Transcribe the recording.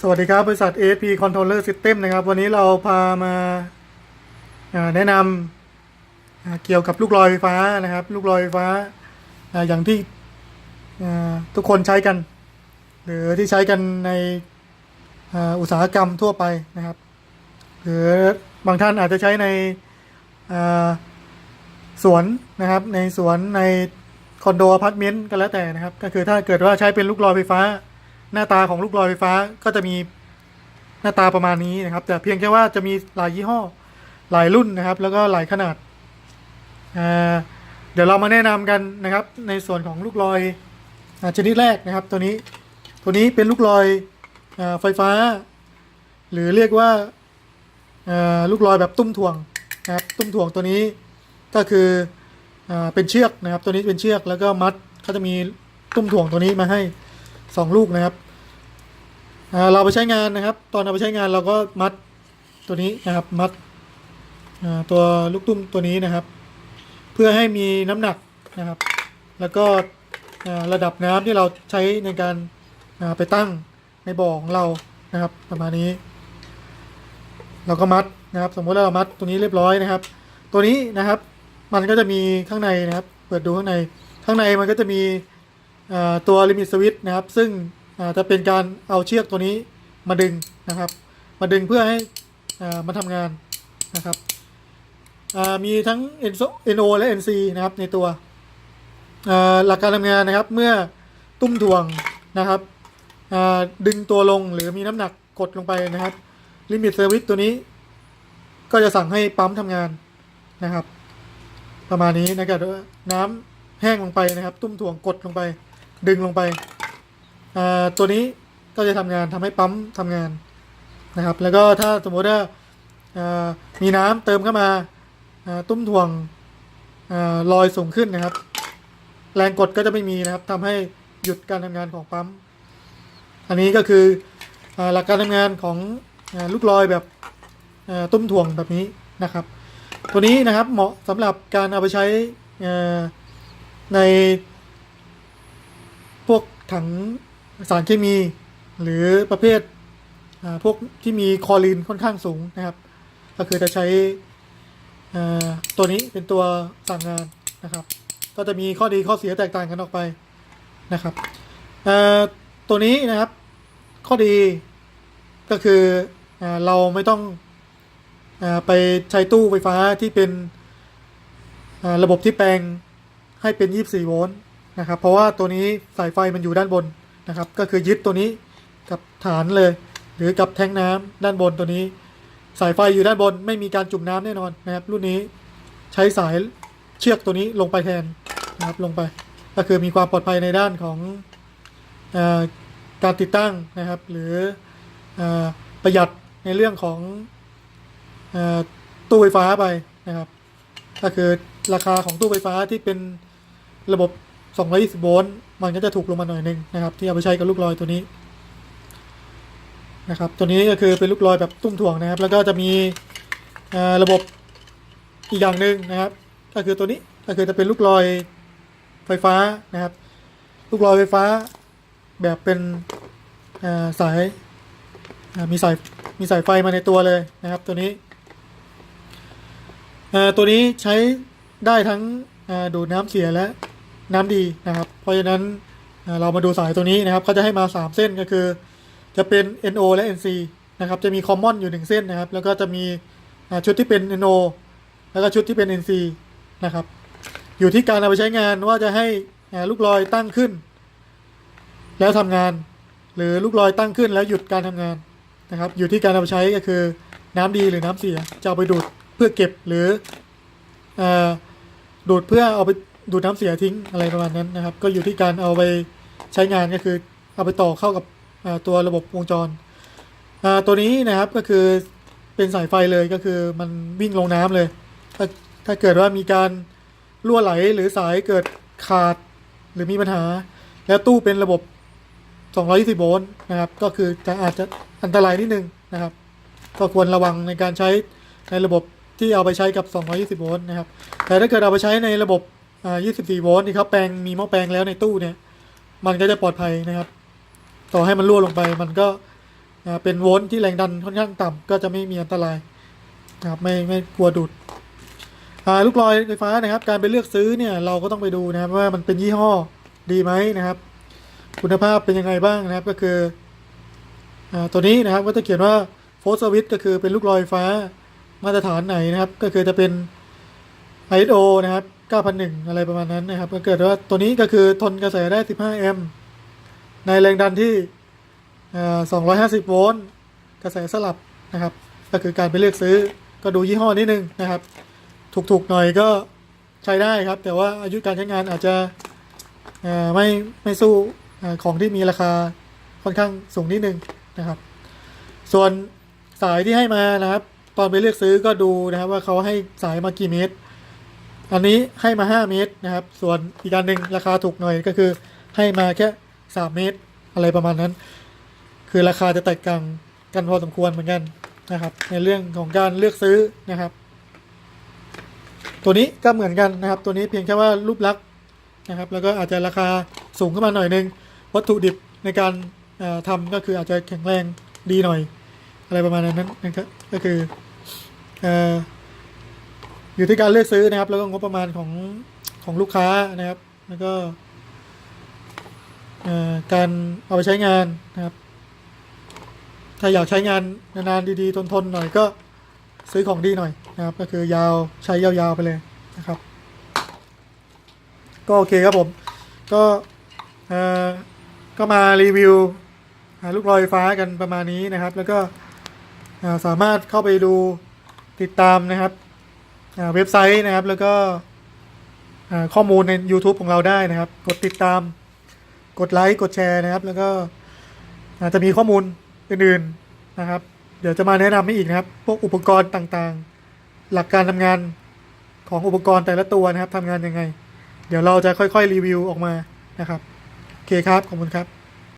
สวัสดีครับ บริษัท ASP Controller System นะครับ วันนี้เราพามาแนะนำเกี่ยวกับลูกลอยไฟฟ้านะครับ ลูกลอยไฟฟ้าอย่างที่ทุกคนใช้กัน หรือที่ใช้กันในอุตสาหกรรมทั่วไปนะครับ หรือบางท่านอาจจะใช้ในสวนนะครับ ในสวนในคอนโดอพาร์ตเมนต์ก็แล้วแต่นะครับ ก็คือถ้าเกิดว่าใช้เป็นลูกลอยไฟฟ้า หน้าตาของลูกลอยไฟฟ้าก็จะมีหน้าตาประมาณนี้นะครับ แต่เพียงแค่ว่าจะมีหลายยี่ห้อหลายรุ่นนะครับ แล้วก็หลายขนาดอ่าเดี๋ยวเรามาแนะนำกันนะครับ ในส่วนของลูกลอยอชนิดแรกนะครับ ตัวนี้ตัวนี้เป็นลูกลอยอไฟฟ้า หรือเรียกว่าาลูกลอยแบบตุ้มถ่วงนะครับตุ้มถ่วงตัวนี้ก็คืออเป็นเชือกนะครับ ตัวนี้เป็นเชือกแล้วก็มัดเขาจะมีตุ้มถ่วงตัวนี้มาให้สองลูกนะครับ เราไปใช้งานนะครับ ตอนเราไปใช้งานเราก็มัดตัวนี้นะครับมัดตัวลูกตุ้มตัวนี้นะครับ เพื่อให้มีน้ำหนักนะครับ แล้วก็ระดับน้ำที่เราใช้ในการาไปตั้งในบ่อของเรานะครับ ประมาณนี้ เราก็มัดนะครับ สมมติว่าเรามัดตัวนี้เรียบร้อยนะครับ ตัวนี้นะครับมันก็จะมีข้างในนะครับ เปิดดูข้างในข้างในมันก็จะมีตัวลิมิตสวิตช์นะครับ ซึ่ง จะเป็นการเอาเชือกตัวนี้มาดึงนะครับ มาดึงเพื่อให้มันทำงานนะครับมีทั้ง NO และ NC นะครับในตัวหลักการทำงานนะครับเมื่อตุ้มถ่วงนะครับดึงตัวลงหรือมีน้ำหนักกดลงไปนะครับลิมิตสวิตตัวนี้ ก็จะสั่งให้ปั๊มทำงานนะครับ ประมาณนี้นะครับน้ำแห้งลงไปนะครับ ตุ้มถ่วงกดลงไป ดึงลงไป ตัวนี้ก็จะทำงานทำให้ปั๊มทำงานนะครับ แล้วก็ถ้าสมมติว่ามีน้ำเติมเข้ามาตุ้มถ่วงอลอยสูงขึ้นนะครับ แรงกดก็จะไม่มีนะครับทำให้หยุดการทำงานของปั๊ม อันนี้ก็คืออหลักการทำงานของอลูกลอยแบบตุ้มถ่วงแบบนี้นะครับ ตัวนี้นะครับเหมาะสำหรับการเอาไปใช้ในพวกถัง สารเคมี หรือประเภทพวกที่มีคอรีนค่อนข้างสูงนะครับ ก็คือจะใช้ตัวนี้เป็นตัวสั่งงานนะครับ ก็จะมีข้อดีข้อเสียแตกต่างกันออกไปนะครับตัวนี้นะครับ ข้อดีก็คืออเราไม่ต้องอไปใช้ตู้ไฟฟ้าที่เป็นระบบที่แปลงให้เป็น 24 โวลต์นะครับ เพราะว่าตัวนี้สายไฟมันอยู่ด้านบน นะครับ ก็คือยึดตัวนี้กับฐานเลย หรือกับแทงน้ำด้านบนตัวนี้ สายไฟอยู่ด้านบนไม่มีการจุ่มน้ำแน่นอนนะครับรุ่นนี้ใช้สายเชือกตัวนี้ลงไปแทนนะครับลงไป ก็คือมีความปลอดภัยในด้านของอการติดตั้งนะครับ หรืออประหยัดในเรื่องของอตู้ไฟฟ้าไปนะครับ ก็คือราคาของตู้ไฟฟ้าที่เป็นระบบ 220 โวลต์ มันก็จะถูกลงมาหน่อยหนึงนะครับ ที่เอาไปใช้กับลูกลอยตัวนี้นะครับ ตัวนี้ก็คือเป็นลูกลอยแบบตุ้มถ่วงนะครับ แล้วก็จะมีระบบอีกอย่างหนึ่งนะครับ ก็คือตัวนี้ก็คือจะเป็นลูกลอยไฟฟ้านะครับ ลูกลอยไฟฟ้าแบบเป็นสายมีสายมีสายไฟมาในตัวเลยนะครับ ตัวนี้ตัวนี้ใช้ได้ทั้งดูดน้ำเสียและ น้ำดีนะครับ เพราะฉะนั้นเรามาดูสายตัวนี้นะครับเขาจะให้มา 3 เส้นก็คือ จะเป็น NO และ NC นะครับจะมี common อยู่ 1 เส้นนะครับ แล้วก็จะมีชุดที่เป็น NO แล้วก็ชุดที่เป็น NC นะครับอยู่ที่การเอาไปใช้งานว่าจะให้ลูกลอยตั้งขึ้น แล้วทำงาน หรือลูกลอยตั้งขึ้นแล้วหยุดการทำงานนะครับ อยู่ที่การเอาไปใช้ก็คือน้ำดีหรือน้ำเสียจะเอาไปดูดเพื่อเก็บหรืออดูดเพื่อเอาไป ดูดน้ำเสียทิ้งอะไรประมาณนั้นนะครับ ก็อยู่ที่การเอาไปใช้งานก็คือเอาไปต่อเข้ากับตัวระบบวงจร ตัวนี้นะครับก็คือเป็นสายไฟเลยก็คือมันวิ่งลงน้ำเลย ถ้าถ้าเกิดว่ามีการรั่วไหลหรือสายเกิดขาดหรือมีปัญหา แล้วตู้เป็นระบบ 220 โวลต์นะครับ ก็คือจะอาจจะอันตรายนิดนึงนะครับ ก็ควรระวังในการใช้ในระบบที่เอาไปใช้กับ 220 โวลต์นะครับ แต่ถ้าเกิดเอาไปใช้ในระบบ อ่า24 โวลต์ที่เขาแปลงมีหม้อแปลงแล้วในตู้เนี่ย มันก็จะปลอดภัยนะครับ ต่อให้มันรั่วลงไปมันก็อ่าเป็นโวลต์ที่แรงดันค่อนข้างต่ำก็จะไม่มีอันตรายนะครับไม่ไม่กลัวดูดอ่าลูกลอยไฟฟ้านะครับ การไปเลือกซื้อเนี่ยเราก็ต้องไปดูนะครับว่ามันเป็นยี่ห้อดีไหมนะครับ คุณภาพเป็นยังไงบ้างนะครับก็คืออ่าตัวนี้นะครับก็จะเขียนว่าโฟสวิตก็คือเป็นลูกลอยไฟฟ้ามาตรฐานไหนนะครับ ก็คือจะเป็น ISO นะครับ 9001 อะไรประมาณนั้นนะครับ ก็เกิดว่าตัวนี้ก็คือทนกระแสได้ 15 แอมป์ในแรงดันที่ 250 โวลต์ กระแสสลับนะครับ ก็คือการไปเลือกซื้อก็ดูยี่ห้อนิดนึงนะครับ ถูกๆหน่อยก็ใช้ได้ครับ แต่ว่าอายุการใช้งานอาจจะไม่ไม่สู้ของที่มีราคาค่อนข้างสูงนิดนึงนะครับ ส่วนสายที่ให้มานะครับ ตอนไปเลือกซื้อก็ดูนะครับว่าเขาให้สายมากี่เมตร อันนี้ให้มา 5 เมตรนะครับ ส่วนอีกการหนึ่งราคาถูกหน่อยก็คือให้มาแค่ 3 เมตร อะไรประมาณนั้น คือราคาจะแตกต่างกันพอสมควรเหมือนกันนะครับ ในเรื่องของการเลือกซื้อนะครับ ตัวนี้ก็เหมือนกันนะครับ ตัวนี้เพียงแค่ว่ารูปลักษณ์นะครับ แล้วก็อาจจะราคาสูงขึ้นมาหน่อยนึง วัตถุดิบในการเอ่อทำก็คืออาจจะแข็งแรงดีหน่อย อะไรประมาณนั้นนะครับก็คือเอยู่ที่การเลือกซื้อนะครับ แล้วก็งบประมาณของของลูกค้านะครับ แล้วก็การเอาไปใช้งานนะครับ ถ้าอยากใช้งานนานๆดีๆทนๆหน่อยก็ซื้อของดีหน่อยนะครับ ก็คือยาวใช้ยาวๆไปเลยนะครับ ก็โอเคครับผม ก็เอ่อก็มารีวิวอ่าลูกลอยฟ้ากันประมาณนี้นะครับ แล้วก็สามารถเข้าไปดูติดตามนะครับ เว็บไซต์นะครับ แล้วก็ข้อมูลใน YouTube ของเราได้นะครับ กดติดตาม กดไลค์ กดแชร์นะครับ แล้วก็อาจจะมีข้อมูลอื่นๆนะครับ เดี๋ยวจะมาแนะนำให้อีกนะครับ พวกอุปกรณ์ต่างๆ หลักการทำงานของอุปกรณ์แต่ละตัวนะครับทำงานยังไง เดี๋ยวเราจะค่อยๆรีวิวออกมานะครับ โอเคครับ ขอบคุณครับ